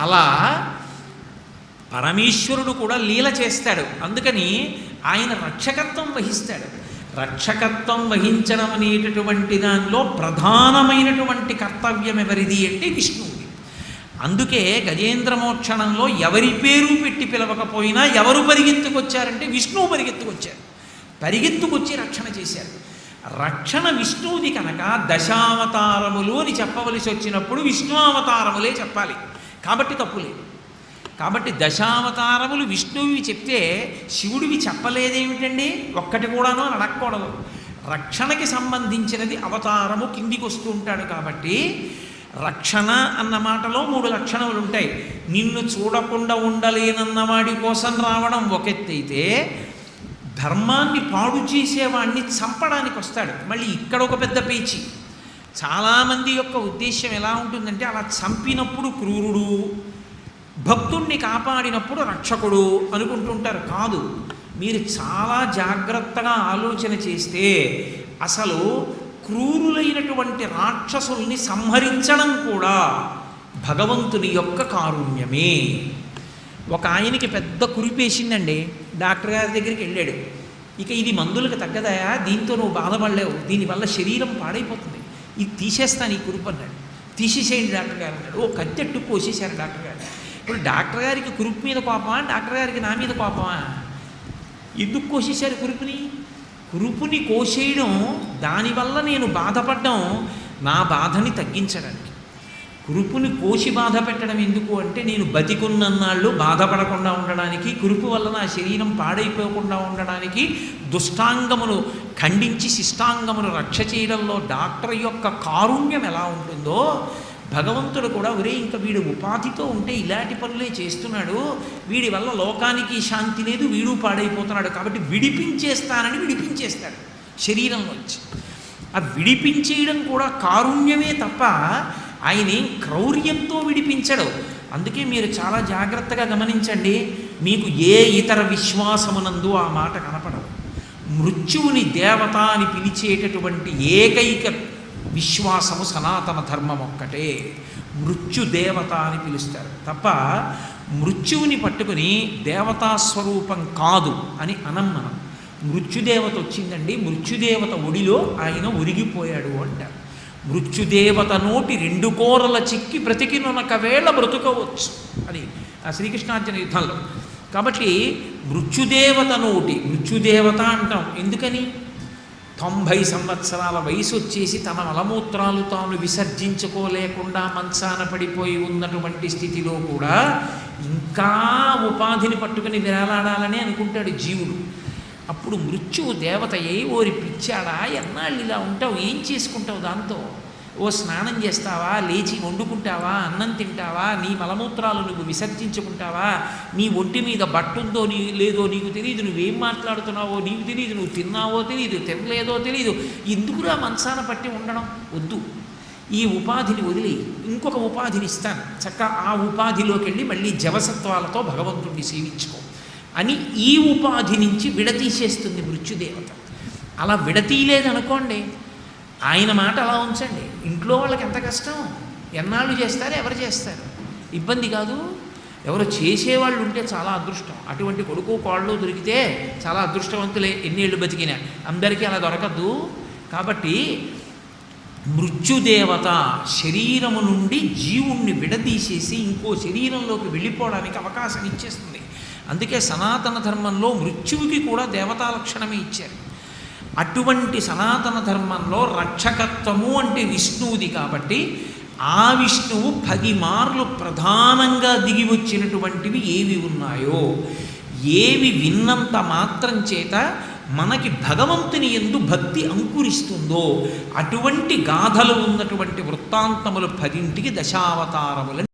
అలా పరమేశ్వరుడు కూడా లీల చేస్తాడు. అందుకని ఆయన రక్షకత్వం వహిస్తాడు. రక్షకత్వం వహించడం అనేటటువంటి దానిలో ప్రధానమైనటువంటి కర్తవ్యం ఎవరిది అంటే విష్ణువుది. అందుకే గజేంద్ర మోక్షణంలో ఎవరి పేరు పెట్టి పిలవకపోయినా ఎవరు పరిగెత్తుకొచ్చారంటే విష్ణువు పరిగెత్తుకొచ్చారు. పరిగెత్తుకొచ్చి రక్షణ చేశారు. రక్షణ విష్ణువుది కనుక దశావతారములు అని చెప్పవలసి వచ్చినప్పుడు విష్ణు అవతారములే చెప్పాలి. కాబట్టి తప్పులేదు కాబట్టి దశావతారములు విష్ణువువి చెప్తే శివుడివి చెప్పలేదేమిటండి? ఒక్కటి కూడాను అని అడగకూడదు రక్షణకి సంబంధించినది అవతారము కిందికి వస్తూ ఉంటాడు కాబట్టి రక్షణ అన్న మాటలో మూడు లక్షణములు ఉంటాయి. నిన్ను చూడకుండా ఉండలేనన్నవాడి కోసం రావడం ఒక ఎత్తైతే ధర్మాన్ని పాడు చేసేవాడిని చంపడానికి వస్తాడు. మళ్ళీ ఇక్కడ ఒక పెద్ద పేచీ. చాలామంది యొక్క ఉద్దేశ్యం ఎలా ఉంటుందంటే అలా చంపినప్పుడు క్రూరుడు భక్తుణ్ణి కాపాడినప్పుడు రక్షకుడు అనుకుంటుంటారు. కాదు మీరు చాలా జాగ్రత్తగా ఆలోచన చేస్తే అసలు క్రూరులైనటువంటి రాక్షసుల్ని సంహరించడం కూడా భగవంతుని యొక్క కారుణ్యమే. ఒక ఆయనకి పెద్ద కురిపేసిందండి. డాక్టర్ గారి దగ్గరికి వెళ్ళాడు. ఇక ఇది మందులకు తగ్గదయా? దీంతో నువ్వు బాధపడలేవు. దీనివల్ల శరీరం పాడైపోతుంది. ఇది తీసేస్తాను ఈ కురుపు అన్నాడు. తీసేసేయండి డాక్టర్ గారు అన్నాడు. ఓ కత్తెట్టు కోసేశారు డాక్టర్ గారు. ఇప్పుడు డాక్టర్ గారికి కురుపు మీద కోపమా? డాక్టర్ గారికి నా మీద కోపమా? ఎందుకు కోసేశారు కురుపుని? కురుపుని కోసేయడం దానివల్ల నేను బాధపడడం నా బాధని తగ్గించడానికి. కురుపుని కోసి బాధ పెట్టడం ఎందుకు అంటే నేను బతికున్నన్నాళ్ళు బాధపడకుండా ఉండడానికి కురుపు వల్ల నా శరీరం పాడైపోకుండా ఉండడానికి దుష్టాంగమును ఖండించి శిష్టాంగమును రక్ష చేయడంలో డాక్టర్ యొక్క కారుణ్యం ఎలా ఉంటుందో భగవంతుడు కూడా ఒరే ఇంకా వీడు ఉపాధితో ఉంటే ఇలాంటి పనులే చేస్తున్నాడు వీడి వల్ల లోకానికి శాంతి లేదు వీడు పాడైపోతున్నాడు కాబట్టి విడిపించేస్తానని విడిపించేస్తాడు శరీరంలోంచి. ఆ విడిపించేయడం కూడా కారుణ్యమే తప్ప ఆయన ఏం క్రౌర్యంతో విడిపించడు. అందుకే మీరు చాలా జాగ్రత్తగా గమనించండి మీకు ఏ ఇతర విశ్వాసమునందు ఆ మాట కనపడదు. మృత్యువుని దేవత అని పిలిచేటటువంటి ఏకైక విశ్వాసము సనాతన ధర్మం ఒక్కటే. మృత్యుదేవత అని పిలుస్తారు. తప్ప మృత్యువుని పట్టుకుని దేవతా స్వరూపం కాదు అని అనం మనం మృత్యుదేవత వచ్చిందండి మృత్యుదేవత ఒడిలో ఆయన ఉరిగిపోయాడు అంటారు. మృత్యుదేవత నోటి రెండు కోరల చిక్కి బ్రతికినొనకవేళ బ్రతుకవచ్చు అని ఆ శ్రీకృష్ణార్జున యుద్ధంలో. కాబట్టి మృత్యుదేవత నోటి మృత్యుదేవత అంటాం. ఎందుకని? తొంభై సంవత్సరాల వయసు వచ్చేసి తన మలమూత్రాలు తాను విసర్జించుకోలేకుండా మంచాన పడిపోయి ఉన్నటువంటి స్థితిలో కూడా ఇంకా ఉపాధిని పట్టుకుని విరాలాడాలని అనుకుంటాడు జీవుడు. అప్పుడు మృత్యువు దేవత ఏ ఓరి పిచ్చాడా? ఎన్నాళ్ళు ఇలా ఉంటావు? ఏం చేసుకుంటావు దాంతో? ఓ స్నానం చేస్తావా? లేచి వండుకుంటావా? అన్నం తింటావా? నీ మలమూత్రాలు నువ్వు విసర్జించుకుంటావా? నీ ఒంటి మీద బట్టుందో నీ లేదో నీకు తెలియదు నువ్వేం మాట్లాడుతున్నావో నీకు తెలియదు నువ్వు తిన్నావో తెలియదు తినలేదో తెలియదు ఎందుకురా మంచాన పట్టి ఉండడం? వద్దు. ఈ ఉపాధిని వదిలి. ఇంకొక ఉపాధిని ఇస్తాను. చక్క ఆ ఉపాధిలోకి వెళ్ళి మళ్ళీ జవసత్వాలతో భగవంతుడిని సేవించుకో. అని ఈ ఉపాధి నుంచి విడతీసేస్తుంది మృత్యుదేవత. అలా విడతీయలేదనుకోండి ఆయన మాట అలా ఉంచండి. ఇంట్లో వాళ్ళకి ఎంత కష్టం? ఎన్నాళ్ళు చేస్తారు? ఎవరు చేస్తారు? ఇబ్బంది కాదు. ఎవరు చేసేవాళ్ళు ఉంటే చాలా అదృష్టం. అటువంటి కొడుకు కోళ్ళు దొరికితే చాలా అదృష్టవంతులే. ఎన్నేళ్ళు బతికినా. అందరికీ అలా దొరకద్దు కాబట్టి మృత్యుదేవత శరీరము నుండి జీవుణ్ణి విడదీసేసి ఇంకో శరీరంలోకి వెళ్ళిపోవడానికి అవకాశం ఇచ్చేస్తుంది. అందుకే సనాతన ధర్మంలో మృత్యువుకి కూడా దేవతా లక్షణమే ఇచ్చారు. అటువంటి సనాతన ధర్మంలో రక్షకత్వము అంటే విష్ణువుది కాబట్టి ఆ విష్ణువు పది మార్లు ప్రధానంగా దిగి వచ్చినటువంటివి ఏవి ఉన్నాయో ఏవి విన్నంత మాత్రం చేత మనకి భగవంతుని ఎందు భక్తి అంకురిస్తుందో అటువంటి గాథలు ఉన్నటువంటి వృత్తాంతములు పదింటికి దశావతారములని